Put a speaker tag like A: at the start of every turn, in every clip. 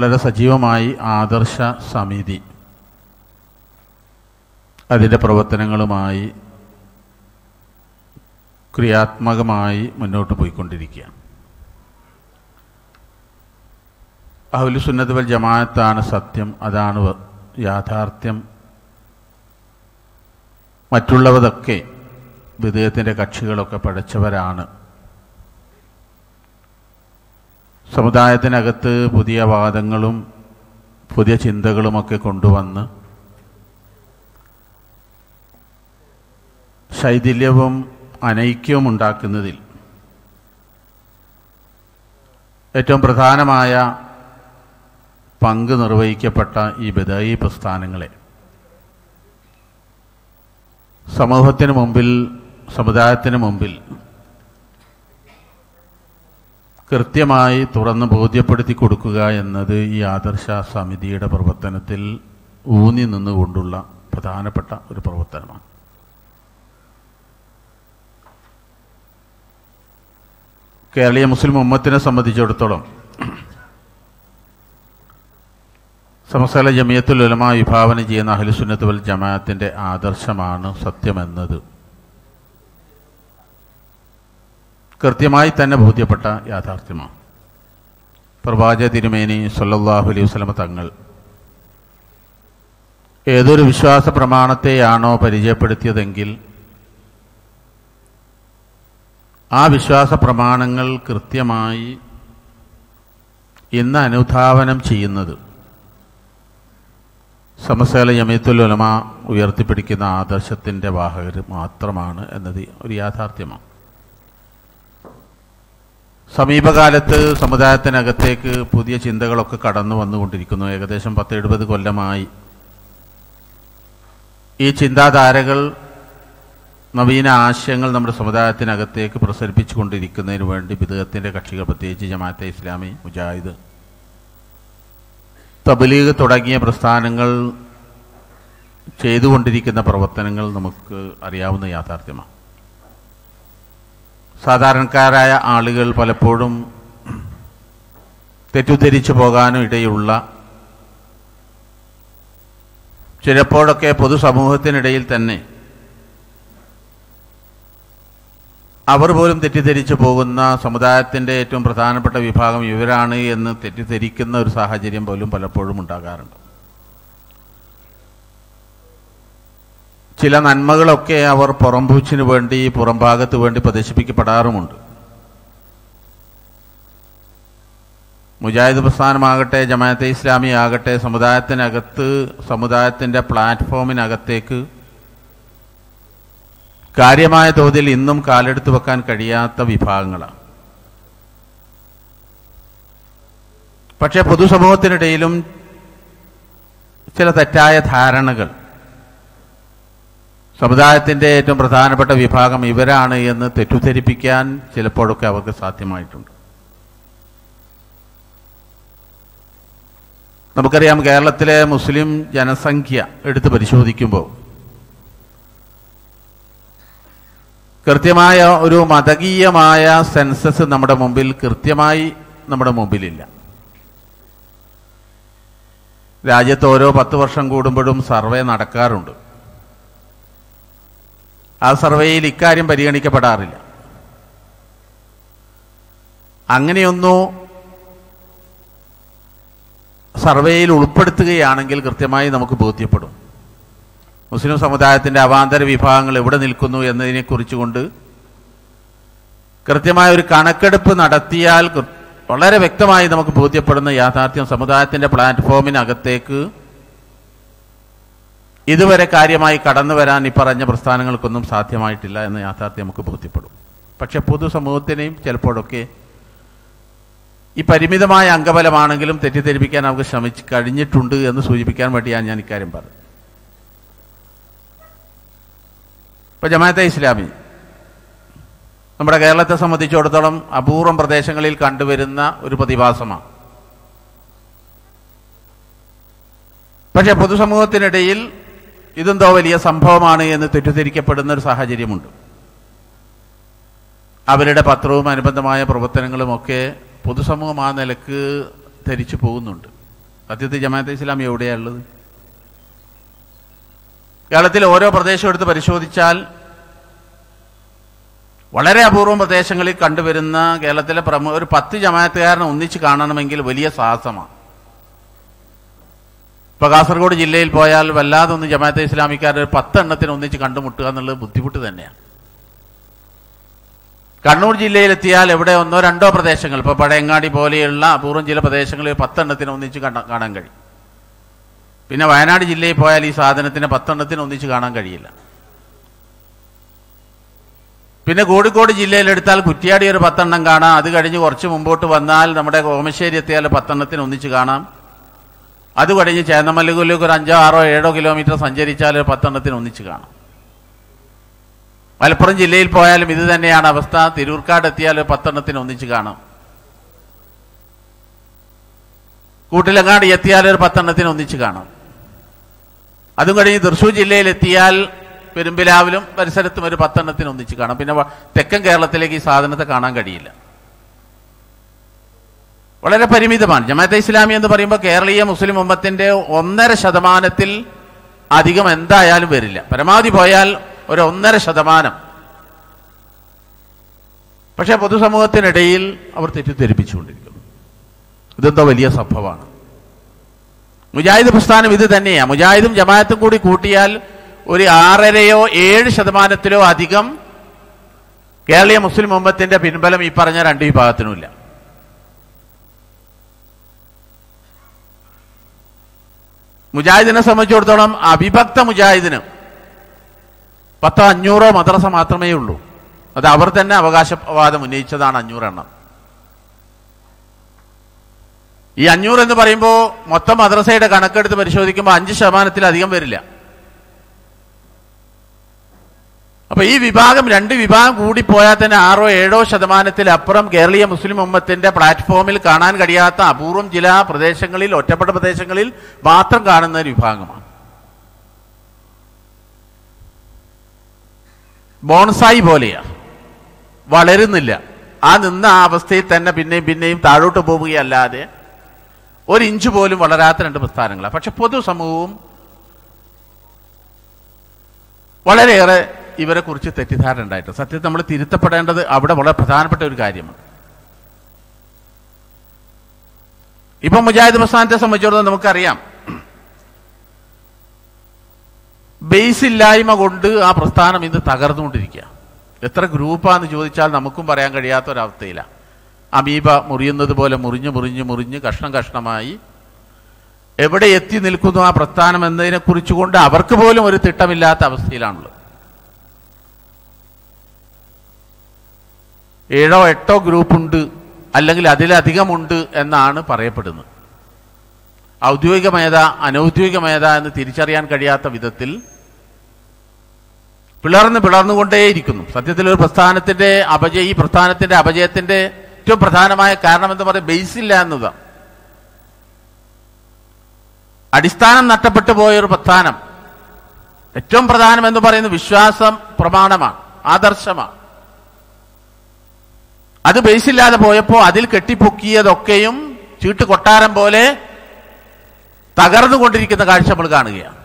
A: വളരെ സജീവമായി ആദർശ സമിതി. അതിന്റെ പ്രവർത്തനങ്ങളുമായി ക്രിയാത്മകമായി മുന്നോട്ട് പോയിക്കൊണ്ടിരിക്കുകയാണ്. അഹുലു സുന്നത്ത് വൽ ജമാഅത്താണ് സത്യം അതാണ് യാഥാർത്ഥ്യം. മറ്റുള്ളവതൊക്കെ വിദേഹത്തിന്റെ കക്ഷികളൊക്കെ പഠിച്ചവരാണ് സമുദായത്തിനകത്ത് പുതിയ വാദങ്ങളും പുതിയ ചിന്തകളുമൊക്കെ കൊണ്ടുവന്ന് ശൈഥില്യവും അനൈക്യവും ഉണ്ടാക്കുന്നതിൽ ഏറ്റവും പ്രധാനമായ പങ്ക് നിർവഹിക്കപ്പെട്ട ഈ ബദായി പ്രസ്ഥാനങ്ങളെ. സമൂഹത്തിന് മുമ്പിൽ സമുദായത്തിന് മുമ്പിൽ കൃത്യമായി തുറന്ന് ബോധ്യപ്പെടുത്തി കൊടുക്കുക എന്നത് ഈ ആദർശ സമിതിയുടെ പ്രവർത്തനത്തിൽ ഊന്നി നിന്നുകൊണ്ടുള്ള പ്രധാനപ്പെട്ട ഒരു പ്രവർത്തനമാണ്. കേരളീയ മുസ്ലിം ഉമ്മത്തിനെ സംബന്ധിച്ചിടത്തോളം സമസ്തല ജമിയത്തുൽ ഉലമ വിഭാവന ചെയ്യുന്ന അഹ്ലുസുന്നത്ത് വൽ ജമാഅത്തിന്റെ ആദർശമാണ് സത്യമെന്നത്. കൃത്യമായി തന്നെ ബോധ്യപ്പെട്ട യാഥാർത്ഥ്യമാണ്. പ്രവാചക തിരുമേനി സല്ലാഹു അലൈഹി വസ്ലമ തങ്ങൾ ഏതൊരു വിശ്വാസ പ്രമാണത്തെയാണോ പരിചയപ്പെടുത്തിയതെങ്കിൽ ആ വിശ്വാസ പ്രമാണങ്ങൾ കൃത്യമായി ഇന്ന് അനുധാവനം ചെയ്യുന്നത് സമസ്തല യമീത്തുൽ ഉലമ ഉയർത്തിപ്പിടിക്കുന്ന ആദർശത്തിന്റെ വാഹകർ മാത്രമാണ് എന്നത് ഒരു യാഥാർത്ഥ്യമാണ്. സമീപകാലത്ത് സമുദായത്തിനകത്തേക്ക് പുതിയ ചിന്തകളൊക്കെ കടന്നു വന്നുകൊണ്ടിരിക്കുന്നു. ഏകദേശം പത്ത് എഴുപത് കൊല്ലമായി. ഈ ചിന്താധാരകൾ നവീന ആശയങ്ങൾ നമ്മുടെ സമുദായത്തിനകത്തേക്ക് പ്രസരിപ്പിച്ചുകൊണ്ടിരിക്കുന്നതിന് വേണ്ടി ബിദുഗത്തിന്റെ കക്ഷികൾ പ്രത്യേകിച്ച് ജമാഅത്തെ ഇസ്ലാമി മുജാഹിദ് തബലീഗ് തുടങ്ങിയ പ്രസ്ഥാനങ്ങൾ ചെയ്തുകൊണ്ടിരിക്കുന്ന പ്രവർത്തനങ്ങൾ നമുക്ക് അറിയാവുന്ന യാഥാർത്ഥ്യമാണ്. സാധാരണക്കാരായ ആളുകൾ പലപ്പോഴും തെറ്റിദ്ധരിച്ചു പോകാനും ഇടയുള്ള ചിലപ്പോഴൊക്കെ പൊതുസമൂഹത്തിനിടയിൽ തന്നെ അവർ പോലും തെറ്റിദ്ധരിച്ചു പോകുന്ന സമുദായത്തിന്റെ ഏറ്റവും പ്രധാനപ്പെട്ട വിഭാഗം ഇവരാണ് എന്ന് തെറ്റിദ്ധരിക്കുന്ന ഒരു സാഹചര്യം പോലും പലപ്പോഴും ഉണ്ടാകാറുണ്ട്. ചില നന്മകളൊക്കെ അവർ പുറംപൂച്ചിന് വേണ്ടി പുറംഭാഗത്ത് വേണ്ടി പ്രദർശിപ്പിക്കപ്പെടാറുമുണ്ട്. മുജാഹിദ് പ്രസ്ഥാനമാകട്ടെ ജമാഅത്തെ ഇസ്ലാമി ആകട്ടെ സമുദായത്തിനകത്ത് സമുദായത്തിന്റെ പ്ലാറ്റ്ഫോമിനകത്തേക്ക് കാര്യമായ തോതിൽ ഇന്നും കാലെടുത്ത് വെക്കാൻ കഴിയാത്ത വിഭാഗങ്ങളാണ്. പക്ഷേ പൊതുസമൂഹത്തിനിടയിലും ചില തെറ്റായ ധാരണകൾ സമുദായത്തിന്റെ ഏറ്റവും പ്രധാനപ്പെട്ട വിഭാഗം ഇവരാണ് എന്ന് തെറ്റിദ്ധരിപ്പിക്കാൻ ചിലപ്പോഴൊക്കെ അവർക്ക് സാധ്യമായിട്ടുണ്ട്. നമുക്കറിയാം കേരളത്തിലെ മുസ്ലിം ജനസംഖ്യ എടുത്ത് പരിശോധിക്കുമ്പോൾ കൃത്യമായ ഒരു മതകീയമായ സെൻസസ് നമ്മുടെ മുമ്പിൽ കൃത്യമായി നമ്മുടെ മുമ്പിലില്ല. രാജ്യത്ത് ഓരോ പത്ത് വർഷം കൂടുമ്പോഴും സർവേ നടക്കാറുണ്ട്. ആ സർവേയിൽ ഇക്കാര്യം പരിഗണിക്കപ്പെടാറില്ല. അങ്ങനെയൊന്നോ സർവേയിൽ ഉൾപ്പെടുത്തുകയാണെങ്കിൽ കൃത്യമായി നമുക്ക് ബോധ്യപ്പെടും. മുസ്ലിം സമുദായത്തിന്റെ അവാന്തര വിഭാഗങ്ങൾ എവിടെ നിൽക്കുന്നു എന്നതിനെ കുറിച്ചുകൊണ്ട് കൃത്യമായ ഒരു കണക്കെടുപ്പ് നടത്തിയാൽ വളരെ വ്യക്തമായി നമുക്ക് ബോധ്യപ്പെടുന്ന യാഥാർത്ഥ്യം സമുദായത്തിന്റെ പ്ലാറ്റ്ഫോമിനകത്തേക്ക് ഇതുവരെ കാര്യമായി കടന്നു വരാൻ ഈ പറഞ്ഞ പ്രസ്ഥാനങ്ങൾക്കൊന്നും സാധ്യമായിട്ടില്ല എന്ന യാഥാർത്ഥ്യം നമുക്ക് ബോധ്യപ്പെടും. പക്ഷെ പൊതുസമൂഹത്തിനെയും ചിലപ്പോഴൊക്കെ ഈ പരിമിതമായ അംഗബലമാണെങ്കിലും തെറ്റിദ്ധരിപ്പിക്കാൻ നമുക്ക് ശ്രമിച്ച് കഴിഞ്ഞിട്ടുണ്ട് എന്ന് സൂചിപ്പിക്കാൻ വേണ്ടിയാണ് ഞാൻ ഇക്കാര്യം പറഞ്ഞത്. ഇപ്പൊ ജമാഅത്തെ ഇസ്ലാമി നമ്മുടെ കേരളത്തെ സംബന്ധിച്ചിടത്തോളം അപൂർവം പ്രദേശങ്ങളിൽ കണ്ടുവരുന്ന ഒരു പ്രതിഭാസമാണ്. പക്ഷെ പൊതുസമൂഹത്തിനിടയിൽ ഇതെന്തോ വലിയ സംഭവമാണ് എന്ന് തെറ്റിദ്ധരിക്കപ്പെടുന്ന ഒരു സാഹചര്യമുണ്ട്. അവരുടെ പത്രവും അനുബന്ധമായ പ്രവർത്തനങ്ങളുമൊക്കെ പൊതുസമൂഹം ആ നിലയ്ക്ക് ധരിച്ചു പോകുന്നുണ്ട്. സത്യത്തിൽ ജമാഅത്തെ ഇസ്ലാം എവിടെയാണ് ഉള്ളത്? കേരളത്തിൽ ഓരോ പ്രദേശം എടുത്ത് പരിശോധിച്ചാൽ വളരെ അപൂർവം പ്രദേശങ്ങളിൽ കണ്ടുവരുന്ന കേരളത്തിലെ പ്രമുഖ ഒരു പത്ത് ജമാഅത്തുകാരനെ ഒന്നിച്ച് കാണണമെങ്കിൽ വലിയ സാഹസമാണ്. ഇപ്പൊ കാസർഗോഡ് ജില്ലയിൽ പോയാൽ വല്ലാതെ ഒന്ന് ജമാഅത്തെ ഇസ്ലാമിക്കാർ ഒരു പത്തെണ്ണത്തിന് ഒന്നിച്ച് കണ്ടുമുട്ടുക എന്നുള്ളത് ബുദ്ധിമുട്ട് തന്നെയാണ്. കണ്ണൂർ ജില്ലയിലെത്തിയാൽ എവിടെ ഒന്നോ രണ്ടോ പ്രദേശങ്ങൾ ഇപ്പോൾ പഴയങ്ങാടി പോലെയുള്ള അപൂർവം ചില പ്രദേശങ്ങളിൽ പത്തെണ്ണത്തിന് ഒന്നിച്ച് കാണാൻ കഴിയും. പിന്നെ വയനാട് ജില്ലയിൽ പോയാൽ ഈ സാധനത്തിന് പത്തെണ്ണത്തിന് ഒന്നിച്ച് കാണാൻ കഴിയില്ല. പിന്നെ കോഴിക്കോട് ജില്ലയിലെടുത്താൽ കുറ്റിയാടി ഒരു പത്തെണ്ണം കാണാം. അത് കഴിഞ്ഞ് കുറച്ച് മുമ്പോട്ട് വന്നാൽ നമ്മുടെ കോമശ്ശേരി എത്തിയാൽ പത്തെണ്ണത്തിന് ഒന്നിച്ച് കാണാം. അത് കഴിഞ്ഞ് ചേന്നമല്ലൂരിലേക്ക് ഒരു അഞ്ചോ ആറോ ഏഴോ കിലോമീറ്റർ സഞ്ചരിച്ചാൽ ഒരു പത്തെണ്ണത്തിന് ഒന്നിച്ച് കാണാം. മലപ്പുറം ജില്ലയിൽ പോയാലും ഇത് തന്നെയാണ് അവസ്ഥ. തിരൂർക്കാട് എത്തിയാൽ പത്തെണ്ണത്തിന് ഒന്നിച്ച് കാണാം. കൂട്ടിലങ്ങാട് എത്തിയാൽ ഒരു പത്തെണ്ണത്തിന് ഒന്നിച്ച് കാണാം. അതും കഴിഞ്ഞ് തൃശ്ശൂർ ജില്ലയിൽ എത്തിയാൽ പെരുമ്പിലാവിലും പരിസരത്തും ഒരു പത്തെണ്ണത്തിന് ഒന്നിച്ച് കാണാം. പിന്നെ തെക്കൻ കേരളത്തിലേക്ക് ഈ സാധനത്തെ കാണാൻ കഴിയില്ല. വളരെ പരിമിതമാണ്. ജമാഅത്തെ ഇസ്ലാമി എന്ന് പറയുമ്പോൾ കേരളീയ മുസ്ലിം ഉമ്മത്തിന്റെ ഒന്നര ശതമാനത്തിൽ അധികം എന്തായാലും വരില്ല. പരമാവധി പോയാൽ ഒരു ഒന്നര ശതമാനം. പക്ഷേ പൊതുസമൂഹത്തിനിടയിൽ അവർ തെറ്റിദ്ധരിപ്പിച്ചുകൊണ്ടിരിക്കുന്നു. ഇതെന്തോ വലിയ സംഭവമാണ്. മുജാഹിദ് പ്രസ്ഥാനം ഇത് തന്നെയാണ് മുജാഹിദും ജമാഅത്തും കൂടി കൂട്ടിയാൽ ഒരു ആറരയോ ഏഴ് ശതമാനത്തിലോ അധികം കേരളീയ മുസ്ലിം ഉമ്മത്തിന്റെ പിൻബലം ഈ പറഞ്ഞ രണ്ട് വിഭാഗത്തിനുമില്ല. മുജാഹിദിനെ സംബന്ധിച്ചിടത്തോളം അവിഭക്ത മുജാഹിദിന് പത്തോ അഞ്ഞൂറോ മദ്രസ മാത്രമേ ഉള്ളൂ. അത് അവർ തന്നെ അവകാശവാദം ഉന്നയിച്ചതാണ് അഞ്ഞൂറെണ്ണം. ഈ അഞ്ഞൂറ് എന്ന് പറയുമ്പോൾ മൊത്തം മദ്രസയുടെ കണക്കെടുത്ത് പരിശോധിക്കുമ്പോൾ അഞ്ച് ശതമാനത്തിലധികം വരില്ല. അപ്പൊ ഈ വിഭാഗം രണ്ട് വിഭാഗം കൂടി പോയാൽ തന്നെ ആറോ ഏഴോ ശതമാനത്തിലപ്പുറം കേരളീയ മുസ്ലിം ഉമ്മത്തിന്റെ പ്ലാറ്റ്ഫോമിൽ കാണാൻ കഴിയാത്ത അപൂർവം ചില പ്രദേശങ്ങളിൽ ഒറ്റപ്പെട്ട പ്രദേശങ്ങളിൽ മാത്രം കാണുന്ന ഒരു വിഭാഗമാണ്. ബോൺസായി പോലെയാ. വളരുന്നില്ല. ആ നിന്ന ആ അവസ്ഥയിൽ തന്നെ പിന്നെയും പിന്നെയും താഴോട്ട് പോവുകയല്ലാതെ ഒരു ഇഞ്ച് പോലും വളരാത്ത രണ്ട് പ്രസ്ഥാനങ്ങളാണ് പക്ഷെ പൊതുസമൂഹവും വളരെയേറെ ഇവരെ കുറിച്ച് തെറ്റിദ്ധാരണ ഉണ്ടായിട്ട് സത്യത്തിൽ നമ്മൾ തിരുത്തപ്പെടേണ്ടത് അവിടെ വളരെ പ്രധാനപ്പെട്ട ഒരു കാര്യമാണ്. ഇപ്പം മുജാഹിദ് പ്രസ്ഥാനത്തെ സംബന്ധിച്ചിടത്തോളം നമുക്കറിയാം. ബേസ് ഇല്ലായ്മ കൊണ്ട് ആ പ്രസ്ഥാനം ഇന്ന് തകർന്നുകൊണ്ടിരിക്കുക. എത്ര ഗ്രൂപ്പാന്ന് ചോദിച്ചാൽ നമുക്കും പറയാൻ കഴിയാത്ത ഒരവസ്ഥയിലാണ് അമീബ മുറിയുന്നത് പോലെ മുറിഞ്ഞ് മുറിഞ്ഞ് മുറിഞ്ഞ് കഷ്ണം കഷ്ണമായി. എവിടെ എത്തി നിൽക്കുന്നു ആ പ്രസ്ഥാനം എന്നതിനെ കുറിച്ചുകൊണ്ട് അവർക്ക് പോലും ഒരു തിട്ടമില്ലാത്ത അവസ്ഥയിലാണുള്ളത്. ഏഴോ എട്ടോ ഗ്രൂപ്പുണ്ട് അല്ലെങ്കിൽ അതിലധികമുണ്ട് എന്നാണ് പറയപ്പെടുന്നത്. ഔദ്യോഗികമേത അനൗദ്യോഗികമേത എന്ന് തിരിച്ചറിയാൻ കഴിയാത്ത വിധത്തിൽ പിളർന്ന് പിളർന്നുകൊണ്ടേയിരിക്കുന്നു. സത്യത്തിൽ ഒരു പ്രസ്ഥാനത്തിന്റെ അപജയ ഈ പ്രസ്ഥാനത്തിന്റെ അപജയത്തിന്റെ ഏറ്റവും പ്രധാനമായ കാരണം എന്ന് പറയുന്നത് ഇല്ല എന്നതാണ് അടിസ്ഥാനം നഷ്ടപ്പെട്ടു പോയ ഒരു പ്രസ്ഥാനം ഏറ്റവും പ്രധാനം എന്ന് പറയുന്നത് വിശ്വാസം പ്രമാണമാണ് ആദർശമാണ്. അത് ബേസില്ലാതെ പോയപ്പോൾ അതിൽ കെട്ടിപ്പൊക്കിയതൊക്കെയും ചീട്ട് കൊട്ടാരം പോലെ തകർന്നുകൊണ്ടിരിക്കുന്ന കാഴ്ച നമ്മൾ കാണുകയാണ്.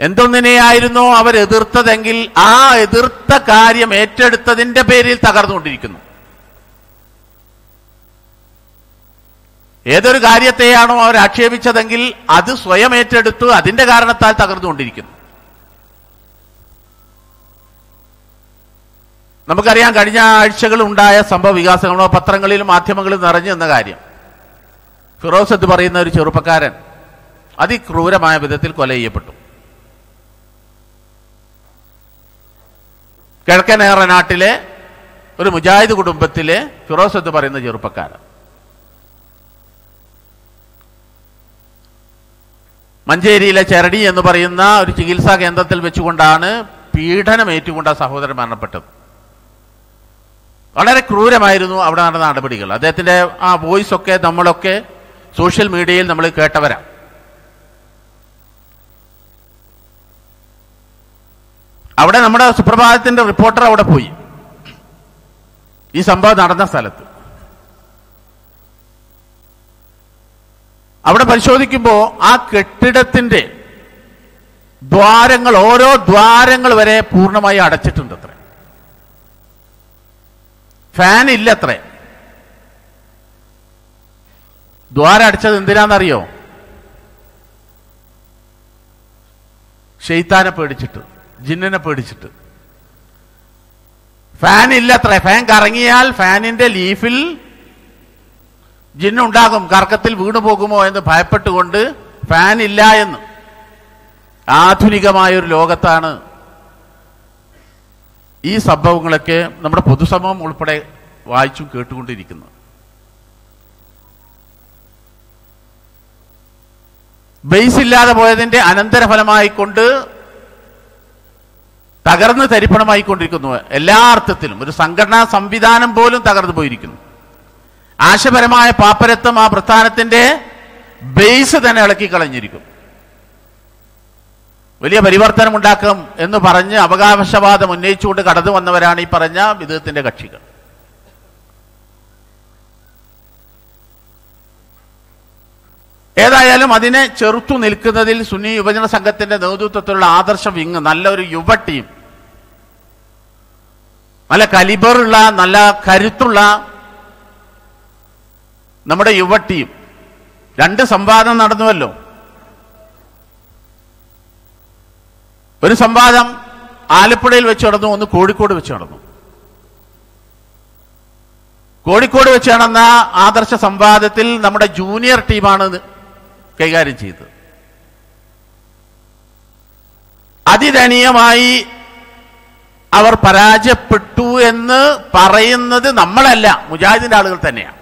A: എന്തൊന്നിനെയായിരുന്നോ അവർ എതിർത്തതെങ്കിൽ ആ എതിർത്ത കാര്യം ഏറ്റെടുത്തതിന്റെ പേരിൽ തകർന്നുകൊണ്ടിരിക്കുന്നു. ഏതൊരു കാര്യത്തെയാണോ അവർ ആക്ഷേപിച്ചതെങ്കിൽ അത് സ്വയം ഏറ്റെടുത്ത് അതിന്റെ കാരണത്താൽ തകർന്നുകൊണ്ടിരിക്കുന്നു. നമുക്കറിയാം കഴിഞ്ഞ ആഴ്ചകൾ ഉണ്ടായ സംഭവ വികാസങ്ങളോ പത്രങ്ങളിലും മാധ്യമങ്ങളിലും നിറഞ്ഞു എന്ന കാര്യം. ഫിറോസ് എന്ന് പറയുന്ന ഒരു ചെറുപ്പക്കാരൻ അതിക്രൂരമായ വിധത്തിൽ കൊല ചെയ്യപ്പെട്ടു. കിഴക്കൻ നാട്ടിലെ ഒരു മുജാഹിദ് കുടുംബത്തിലെ ഫിറോസ് എന്ന് പറയുന്ന ചെറുപ്പക്കാരൻ. മഞ്ചേരിയിലെ ചരടി എന്ന് പറയുന്ന ഒരു ചികിത്സാ കേന്ദ്രത്തിൽ വെച്ചുകൊണ്ടാണ് പീഡനം ഏറ്റുകൊണ്ട് ആ സഹോദരൻ മരണപ്പെട്ടത്. വളരെ ക്രൂരമായിരുന്നു അവിടെ നടന്ന നടപടികൾ. അദ്ദേഹത്തിന്റെ ആ വോയിസ് ഒക്കെ നമ്മളൊക്കെ സോഷ്യൽ മീഡിയയിൽ നമ്മൾ കേട്ടവരാ. അവിടെ നമ്മുടെ സുപ്രഭാതത്തിന്റെ റിപ്പോർട്ടർ അവിടെ പോയി. ഈ സംഭവം നടന്ന സ്ഥലത്ത്. അവിടെ പരിശോധിക്കുമ്പോൾ ആ കെട്ടിടത്തിന്റെ ദ്വാരങ്ങൾ ഓരോ ദ്വാരങ്ങൾ വരെ പൂർണമായി അടച്ചിട്ടുണ്ട് ഫാൻ ഇല്ല അത്രേ ദ്വാരം അടിച്ചത് എന്തിനാണെന്നറിയോ ഷെയ്ത്താനെ പേടിച്ചിട്ട് ജിന്നിനെ പേടിച്ചിട്ട്. ഫാൻ ഇല്ല അത്ര ഫാൻ കറങ്ങിയാൽ ഫാനിന്റെ ലീഫിൽ ജിന്നുണ്ടാകും. കർക്കത്തിൽ വീണു പോകുമോ എന്ന് ഭയപ്പെട്ടുകൊണ്ട് ഫാൻ ഇല്ല എന്ന്. ആധുനികമായ ഒരു ലോകത്താണ് ഈ സംഭവങ്ങളൊക്കെ നമ്മുടെ പൊതുസമൂഹം ഉൾപ്പെടെ വായിച്ചും കേട്ടുകൊണ്ടിരിക്കുന്നു. ബേസ് ഇല്ലാതെ പോയതിന്റെ അനന്തരഫലമായിക്കൊണ്ട് തകർന്ന് തരിപ്പണമായിക്കൊണ്ടിരിക്കുന്നു. എല്ലാ അർത്ഥത്തിലും. ഒരു സംഘടനാ സംവിധാനം പോലും തകർന്നു പോയിരിക്കുന്നു. ആശപരമായ പാപ്പരത്വം ആ പ്രസ്ഥാനത്തിന്റെ ബേസ് തന്നെ ഇളക്കി കളഞ്ഞിരിക്കും വലിയ പരിവർത്തനം ഉണ്ടാക്കും എന്ന് പറഞ്ഞ് അവകാശവാദം ഉന്നയിച്ചുകൊണ്ട് കടന്നു വന്നവരാണ് ഈ പറഞ്ഞ വിധത്തിന്റെ കക്ഷികൾ. ഏതായാലും അതിനെ ചെറുത്തു നിൽക്കുന്നതിൽ സുന്നി യുവജന സംഘത്തിന്റെ നേതൃത്വത്തിലുള്ള ആദർശ വിങ് നല്ലൊരു യുവ ടീം നല്ല കലിബറുള്ള നല്ല കരുത്തുള്ള നമ്മുടെ യുവ ടീം. രണ്ട് സംവാദം നടന്നുവല്ലോ. ഒരു സംവാദം ആലപ്പുഴയിൽ വെച്ച് നടന്നു ഒന്ന് കോഴിക്കോട് വെച്ച് നടന്നു. കോഴിക്കോട് വെച്ച് നടന്ന ആദർശ സംവാദത്തിൽ നമ്മുടെ ജൂനിയർ ടീമാണ് കൈകാര്യം ചെയ്തത്. അതിദയനീയമായി അവർ പരാജയപ്പെട്ടു എന്ന് പറയുന്നത് നമ്മളല്ല മുജാഹിദിന്റെ ആളുകൾ തന്നെയാണ്.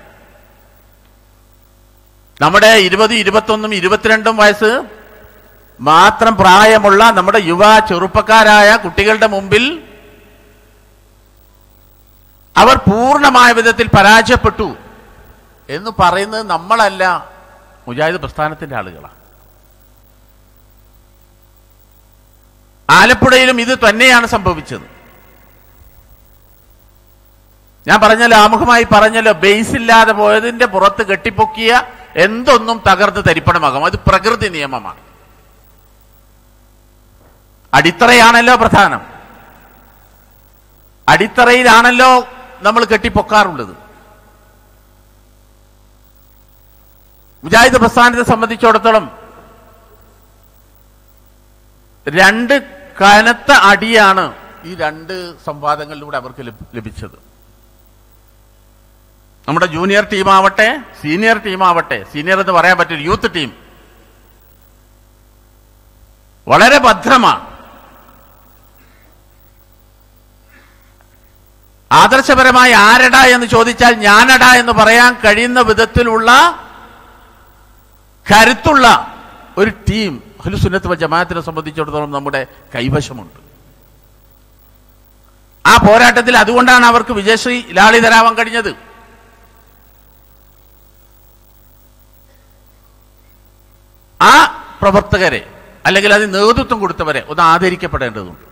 A: നമ്മുടെ ഇരുപത് ഇരുപത്തൊന്നും ഇരുപത്തിരണ്ടും വയസ്സ് മാത്രം പ്രായമുള്ള നമ്മുടെ യുവ ചെറുപ്പക്കാരായ കുട്ടികളുടെ മുമ്പിൽ അവർ പൂർണമായ വിധത്തിൽ പരാജയപ്പെട്ടു എന്ന് പറയുന്നത് നമ്മളല്ല. മുജാഹിദ് പ്രസ്ഥാനത്തിന്റെ ആളുകളാണ്. ആലപ്പുഴയിലും ഇത് തന്നെയാണ് സംഭവിച്ചത്. ഞാൻ പറഞ്ഞല്ലോ ആമുഖമായി പറഞ്ഞല്ലോ ബേസ് ഇല്ലാതെ പോയതിന്റെ പുറത്ത് കെട്ടിപ്പൊക്കിയ എന്തൊന്നും തകർന്ന് തരിപ്പണമാകും. അത് പ്രകൃതി നിയമമാണ്. അടിത്തറയാണല്ലോ പ്രധാനം. അടിത്തറയിലാണല്ലോ നമ്മൾ കെട്ടിപ്പൊക്കാറുള്ളത്. മുജാഹിദ് പ്രസ്ഥാനത്തെ സംബന്ധിച്ചിടത്തോളം രണ്ട് കനത്ത അടിയാണ് ഈ രണ്ട് സംവാദങ്ങളിലൂടെ അവർക്ക് ലഭിച്ചത്. നമ്മുടെ ജൂനിയർ ടീമാവട്ടെ സീനിയർ ടീമാവട്ടെ സീനിയർ എന്ന് പറയാൻ പറ്റില്ല യൂത്ത് ടീം. വളരെ ഭദ്രമാണ്. ആദർശപരമായി ആരടാ എന്ന് ചോദിച്ചാൽ ഞാനടാ എന്ന് പറയാൻ കഴിയുന്ന വിധത്തിലുള്ള കരുത്തുള്ള ഒരു ടീം ഹുലുസുന്നത്ത് ജമാഅത്തിനെ സംബന്ധിച്ചിടത്തോളം നമ്മുടെ കൈവശമുണ്ട്. ആ പോരാട്ടത്തിൽ അതുകൊണ്ടാണ് അവർക്ക് വിജയശ്രീ ലാളിതരാവാൻ കഴിഞ്ഞത്. ആ പ്രവർത്തകരെ അല്ലെങ്കിൽ അതിന് നേതൃത്വം കൊടുത്തവരെ ഒന്ന് ആദരിക്കപ്പെടേണ്ടതുണ്ട്.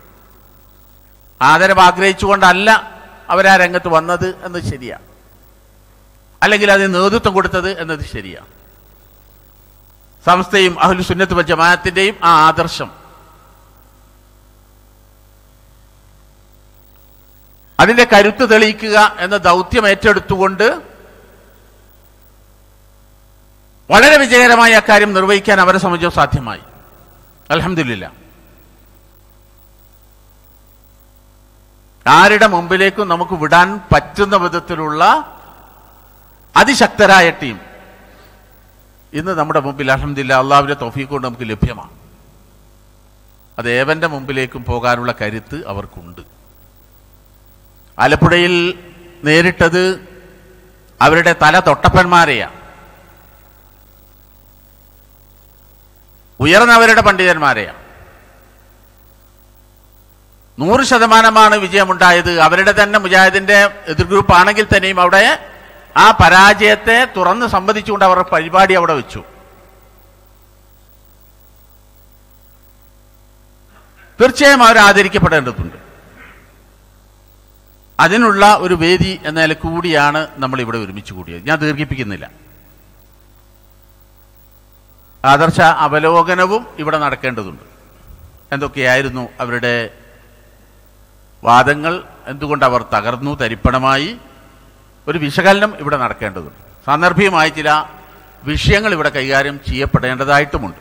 A: ആദരവ് ആഗ്രഹിച്ചുകൊണ്ടല്ല അവരാ രംഗത്ത് വന്നത് എന്നത് ശരിയാണ് അല്ലെങ്കിൽ അതിന് നേതൃത്വം കൊടുത്തത് എന്നത് ശരിയാണ് സംസ്ഥയും അഹ്ലു സുന്നത്ത് ജമാഅത്തിന്റെയും ആ ആദർശം. അതിന്റെ കരുത്ത് തെളിയിക്കുക എന്ന ദൗത്യം ഏറ്റെടുത്തുകൊണ്ട് വളരെ വിജയകരമായി അക്കാര്യം നിർവഹിക്കാൻ അവരെ സംബന്ധിച്ചോ സാധ്യമായി. അലഹമില്ല ആരുടെ മുമ്പിലേക്കും നമുക്ക് വിടാൻ പറ്റുന്ന വിധത്തിലുള്ള അതിശക്തരായ ടീം. ഇന്ന് നമ്മുടെ മുമ്പിൽ അഹമ്മദില്ല അള്ളാഹുവിന്റെ തോഫീ കൊണ്ട് നമുക്ക് ലഭ്യമാണ്. അത് ഏവന്റെ മുമ്പിലേക്കും പോകാനുള്ള കരുത്ത് അവർക്കുണ്ട്. ആലപ്പുഴയിൽ നേരിട്ടത് അവരുടെ തല തൊട്ടപ്പന്മാരെയാണ് ഉയർന്നവരുടെ പണ്ഡിതന്മാരെയാണ് നൂറ് ശതമാനമാണ് വിജയമുണ്ടായത്. അവരുടെ തന്നെ മുജാഹിദിന്റെ എതിർ ഗ്രൂപ്പ് ആണെങ്കിൽ തന്നെയും അവിടെ ആ പരാജയത്തെ തുറന്ന് സമ്മതിച്ചുകൊണ്ട് അവർ പരിപാടി അവിടെ വെച്ചു. തീർച്ചയായും അവർ ആദരിക്കപ്പെടേണ്ടതുണ്ട്. അതിനുള്ള ഒരു വേദി എന്ന നില കൂടിയാണ് നമ്മൾ ഇവിടെ ഒരുമിച്ച് കൂടിയത്. ഞാൻ ദീർഘിപ്പിക്കുന്നില്ല. ആദർശ അവലോകനവും ഇവിടെ നടക്കേണ്ടതുണ്ട്. എന്തൊക്കെയായിരുന്നു അവരുടെ വാദങ്ങൾ എന്തുകൊണ്ട് അവർ തകർന്നു തരിപ്പണമായി? ഒരു വിശകലനം ഇവിടെ നടക്കേണ്ടതുണ്ട്. സാന്ദർഭികമായ ചില വിഷയങ്ങൾ ഇവിടെ കൈകാര്യം ചെയ്യപ്പെടേണ്ടതായിട്ടുമുണ്ട്.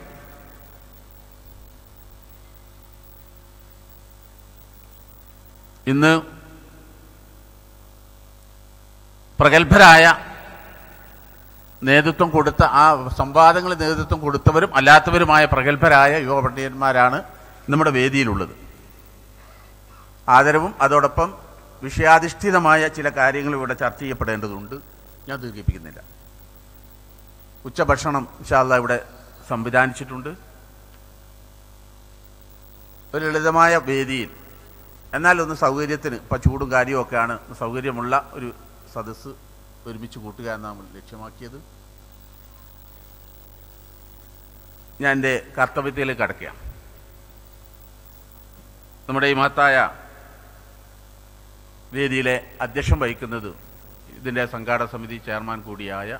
A: ഇന്ന് പ്രഗത്ഭരായ നേതൃത്വം കൊടുത്ത ആ സംവാദങ്ങളിൽ നേതൃത്വം കൊടുത്തവരും അല്ലാത്തവരുമായ പ്രഗത്ഭരായ യുവ പണ്ഡിതന്മാരാണ് നമ്മുടെ വേദിയിലുള്ളത്. ആദരവും അതോടൊപ്പം വിഷയാധിഷ്ഠിതമായ ചില കാര്യങ്ങൾ ഇവിടെ ചർച്ച ചെയ്യപ്പെടേണ്ടതുണ്ട്. ഞാൻ ദീർഘിപ്പിക്കുന്നില്ല. ഉച്ചഭക്ഷണം ഇൻഷാല്ല ഇവിടെ സംവിധാനിച്ചിട്ടുണ്ട്. ഒരു ലളിതമായ വേദിയിൽ എന്നാൽ ഒന്ന് സൗകര്യത്തിന് ഇപ്പം ചൂടും കാര്യമൊക്കെയാണ് സൗകര്യമുള്ള ഒരു സദസ്സ് ഒരുമിച്ച് കൂട്ടുക എന്നാണ് നമ്മൾ ലക്ഷ്യമാക്കിയത്. ഞാൻ എന്റെ കർത്തവ്യത്തിലേക്ക് കടക്കുകയാണ്. നമ്മുടെ ഈ മഹത്തായ വേദിയിലെ അധ്യക്ഷം വഹിക്കുന്നത് ഇതിന്റെ സംഘാടക സമിതി ചെയർമാൻ കൂടിയായ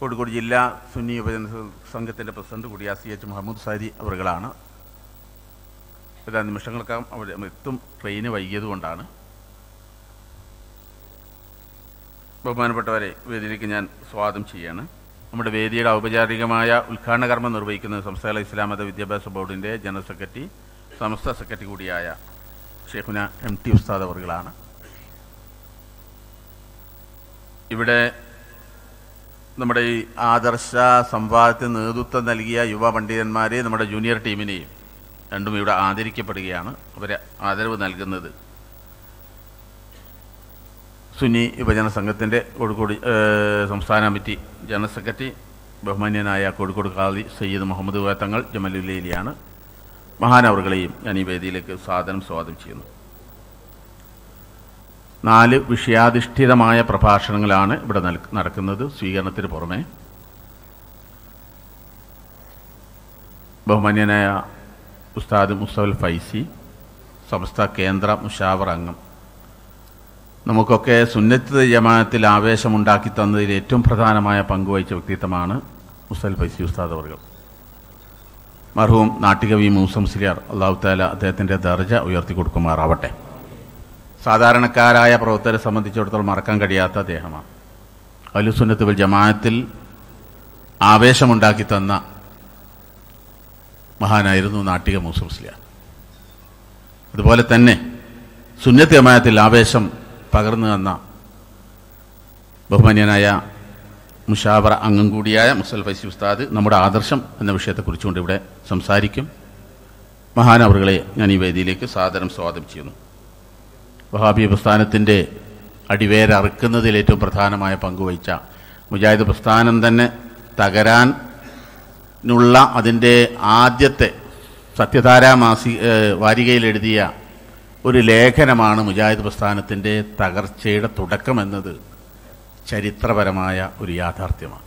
A: കോഴിക്കോട് ജില്ലാ സുന്നി യുവജന സംഘത്തിന്റെ പ്രസിഡന്റ് കൂടിയ സി എച്ച് മുഹമ്മദ് സാരി അവറുകളാണ്. ഏതാനും നിമിഷങ്ങൾക്കകം അവർ എത്തും. ട്രെയിന് വൈകിയത് കൊണ്ടാണ് ബഹുമാനപ്പെട്ടവരെ വേദിയിലേക്ക് ഞാൻ സ്വാഗതം ചെയ്യാണ്. നമ്മുടെ വേദിയുടെ ഔപചാരികമായ ഉദ്ഘാടന കർമ്മം നിർവഹിക്കുന്നത് സംസ്ഥാന ഇസ്ലാമത വിദ്യാഭ്യാസ ബോർഡിന്റെ ജനറൽ സെക്രട്ടറി സമസ്ത സെക്രട്ടറി കൂടിയായ ഷെയ്ഖുന എം ടി ഉസ്താദ് അവറുകളാണ്. ഇവിടെ നമ്മുടെ ഈ ആദർശ സംവാദത്തിന് നേതൃത്വം നൽകിയ യുവ പണ്ഡിതന്മാരെ നമ്മുടെ ജൂനിയർ ടീമിനെയും രണ്ടും ഇവിടെ ആദരിക്കപ്പെടുകയാണ്. അവരെ ആദരവ് നൽകുന്നത്. സുനി യുവജന സംഘത്തിന്റെ കോഴിക്കോട് സംസ്ഥാന കമ്മിറ്റി ജനറൽ സെക്രട്ടറി ബഹുമാന്യനായ കോഴിക്കോട് കാതി സയ്യിദ് മുഹമ്മദ് വേത്തങ്ങൾ ജമലുല്ലയിലാണ് മഹാനവറുകളെയും ഞാൻ ഈ വേദിയിലേക്ക് സാധനം സ്വാഗതം ചെയ്യുന്നു. നാല് വിഷയാധിഷ്ഠിതമായ പ്രഭാഷണങ്ങളാണ് ഇവിടെ നടക്കുന്നത്. സ്വീകരണത്തിന് പുറമെ ബഹുമാന്യനായ ഉസ്താദ് മുസ്തഫൽ ഫൈസി സമസ്ത കേന്ദ്ര മുഷാവർ അംഗം. നമുക്കൊക്കെ സുന്നത്ത് യമാനത്തിൽ ആവേശമുണ്ടാക്കി തന്നതിൽ ഏറ്റവും പ്രധാനമായ പങ്കുവഹിച്ച വ്യക്തിത്വമാണ് മുസ്തഫൽ ഫൈസി ഉസ്താദ് അവർകൾ. മർഹൂം നാട്ടികവി മൂസം സിലിയാർ അള്ളാഹു താല അദ്ദേഹത്തിന്റെ ദർജ ഉയർത്തി കൊടുക്കുമാറാവട്ടെ സാധാരണക്കാരായ പ്രവർത്തകരെ സംബന്ധിച്ചിടത്തോളം മറക്കാൻ കഴിയാത്ത അദ്ദേഹമാണ്. അലുസുന്നത്ത് വൽ ജമാഅത്തിൽ ആവേശമുണ്ടാക്കി തന്ന മഹാനായിരുന്നു നാട്ടിക മൂസം മുസ്ലിയാർ അതുപോലെ തന്നെ സുന്നത്ത് ജമാഅത്തിൽ ആവേശം പകർന്നു തന്ന ബഹുമാന്യനായ മുഷാവറ അംഗം കൂടിയായ മുസൽ ഫൈസി ഉസ്താദ് നമ്മുടെ ആദർശം എന്ന വിഷയത്തെക്കുറിച്ചുകൊണ്ട് ഇവിടെ സംസാരിക്കും. മഹാനവറുകളെ ഞാൻ ഈ വേദിയിലേക്ക് സാദരം സ്വാഗതം ചെയ്യുന്നു. വഹാബി പ്രസ്ഥാനത്തിന്റെ അടിവേരറുക്കുന്നതിൽ ഏറ്റവും പ്രധാനമായ പങ്കുവഹിച്ച മുജാഹിദ് പ്രസ്ഥാനം തന്നെ തകരാനുള്ള അതിന്റെ ആദ്യത്തെ സത്യധാരാ മാസി വാരികയിലെഴുതിയ ഒരു ലേഖനമാണ് മുജാഹിദ് പ്രസ്ഥാനത്തിന്റെ തകർച്ചയുടെ തുടക്കമെന്നത് ചരിത്രപരമായ ഒരു യാഥാർത്ഥ്യമാണ്.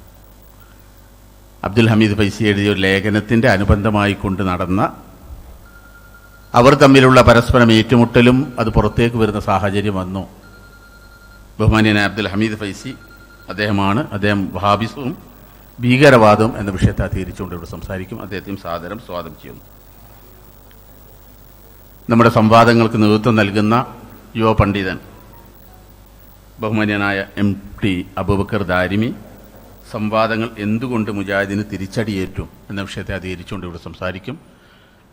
A: അബ്ദുൽ ഹമീദ് ഫൈസി എഴുതിയ ഒരു ലേഖനത്തിന്റെ അനുബന്ധമായി കൊണ്ട് നടന്ന അവർ തമ്മിലുള്ള പരസ്പരം ഏറ്റുമുട്ടലും അത് പുറത്തേക്ക് വരുന്ന സാഹചര്യം വന്നു. ബഹുമാനിയനായ അബ്ദുൽ ഹമീദ് ഫൈസി അദ്ദേഹമാണ് അദ്ദേഹം വഹാബിസും ഭീകരവാദവും എന്ന വിഷയത്തെ അധികരിച്ചുകൊണ്ട് ഇവിടെ സംസാരിക്കും. അദ്ദേഹത്തെയും സാദരം സ്വാഗതം ചെയ്യുന്നു. നമ്മുടെ സംവാദങ്ങൾക്ക് നേതൃത്വം നൽകുന്ന യുവ പണ്ഡിതൻ ബഹുമാന്യനായ എം ടി അബൂബക്കർ ദാരിമി സംവാദങ്ങൾ എന്തുകൊണ്ട് മുജാഹിദിന് തിരിച്ചടിയേറ്റും എന്ന വിഷയത്തെ അധികരിച്ചുകൊണ്ട് ഇവിടെ സംസാരിക്കും.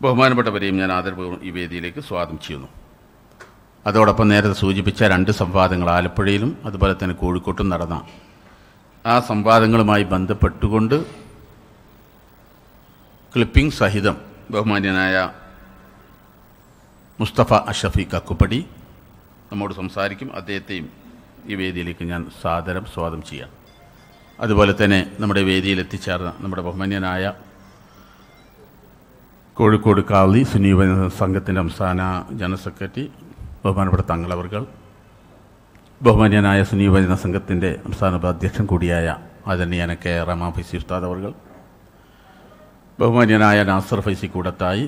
A: ബഹുമാനപ്പെട്ടവരെയും ഞാൻ ആദരപൂർവം ഈ വേദിയിലേക്ക് സ്വാഗതം ചെയ്യുന്നു. അതോടൊപ്പം നേരത്തെ സൂചിപ്പിച്ച രണ്ട് സംവാദങ്ങൾ ആലപ്പുഴയിലും അതുപോലെ തന്നെ കോഴിക്കോട്ടും നടന്ന ആ സംവാദങ്ങളുമായി ബന്ധപ്പെട്ടുകൊണ്ട് ക്ലിപ്പിംഗ് സഹിതം ബഹുമാന്യനായ മുസ്തഫ അഷഫി കക്കുപ്പടി നമ്മോട് സംസാരിക്കും. അദ്ദേഹത്തെയും ഈ വേദിയിലേക്ക് ഞാൻ സാദരം സ്വാഗതം ചെയ്യാം. അതുപോലെ തന്നെ നമ്മുടെ വേദിയിൽ എത്തിച്ചേർന്ന നമ്മുടെ ബഹുമാന്യനായ കോഴിക്കോട് കാളി യുവജന സംഘത്തിന്റെ സംസ്ഥാന ജനറൽ സെക്രട്ടറി ബഹുമാനപ്പെട്ട തങ്ങളവർകൾ ബഹുമാന്യനായ സുന്നി വചന സംഘത്തിന്റെ സംസ്ഥാന ഉപാധ്യക്ഷൻ കൂടിയായ ആദരണീയന കെ റമാ ഫൈസി ഉസ്താദ് അവർകൾ ബഹുമാന്യനായ നാസർ ഫൈസി കൂടത്തായി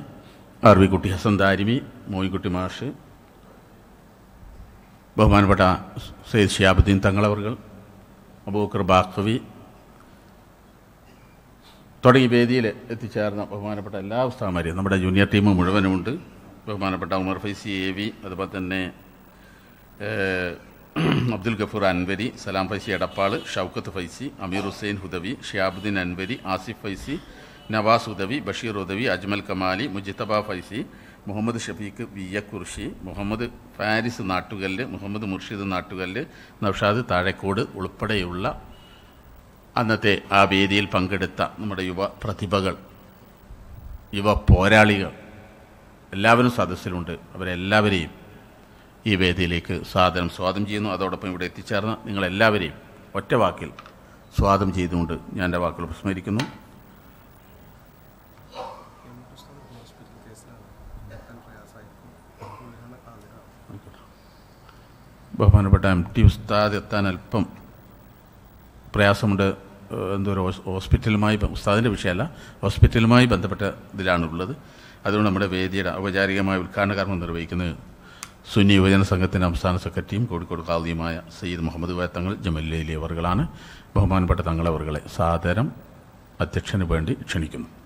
A: അറബിക്കുട്ടി ഹസൻ ദാരിമി മോയിക്കുട്ടി മാഷ് ബഹുമാനപ്പെട്ട സെയ്ദ് ഷിയാബുദ്ദീൻ തങ്ങളവർകൾ അബൂക്കർ ബാഖവി തുടങ്ങി വേദിയിൽ എത്തിച്ചേർന്ന ബഹുമാനപ്പെട്ട എല്ലാ ഉസ്താമാരെയും നമ്മുടെ ജൂനിയർ ടീം മുഴുവനുമുണ്ട്. ബഹുമാനപ്പെട്ട ഉമർ ഫൈസി എ വി അതുപോലെ തന്നെ അബ്ദുൽ ഗഫൂർ അൻവരി സലാം ഫൈസി എടപ്പാൾ ഷൗക്കത്ത് ഫൈസി അമീർ ഹുസൈൻ ഹുദവി ഷിയാബുദ്ദീൻ അൻവരി ആസിഫ് ഫൈസി നവാസ് ഹുദവി ബഷീർ ഹുദവി അജ്മൽ കമാലി മുജിത്തബ ഫൈസി മുഹമ്മദ് ഷഫീഖ് വി എ കുർഷി മുഹമ്മദ് ഫാരിസ് നാട്ടുകല്ല് മുഹമ്മദ് മുർഷിദ് നാട്ടുകല്ല് നൌഷാദ് താഴെക്കോട് ഉൾപ്പെടെയുള്ള അന്നത്തെ ആ വേദിയിൽ പങ്കെടുത്ത നമ്മുടെ യുവ പ്രതിഭകൾ യുവ പോരാളികൾ എല്ലാവരും സദസ്സിലുണ്ട്. അവരെല്ലാവരെയും ഈ വേദിയിലേക്ക് സ്വാഗതം സ്വാഗതം ചെയ്യുന്നു. അതോടൊപ്പം ഇവിടെ എത്തിച്ചേർന്ന നിങ്ങളെല്ലാവരെയും ഒറ്റ വാക്കിൽ സ്വാഗതം ചെയ്തുകൊണ്ട് ഞാൻ എന്റെ വാക്കുകൾ ഉപസ്മരിക്കുന്നു ബഹുമാനപ്പെട്ട എം ടി ഉസ്താദ് എത്താൻ അല്പം പ്രയാസമുണ്ട്. എന്തോ ഒരു ഹോസ്പിറ്റലുമായി ഉസ്താദിന്റെ വിഷയമല്ല ഹോസ്പിറ്റലുമായി ബന്ധപ്പെട്ട ഇതിലാണുള്ളത്. അതുകൊണ്ട് നമ്മുടെ വേദിയുടെ ഔപചാരികമായ ഉദ്ഘാടന കർമ്മം നിർവഹിക്കുന്നത് സുന്നി യുവജന സംഘത്തിന്റെ സംസ്ഥാന സെക്രട്ടറിയും കോഴിക്കോട് കാദിയുമായ സയ്യിദ് മുഹമ്മദ് വായ തങ്ങൾ ജമല്ലയിലെ അവർകളാണ്. ബഹുമാനപ്പെട്ട തങ്ങളവറുകളെ സാദരം അധ്യക്ഷന് വേണ്ടി ക്ഷണിക്കുന്നു.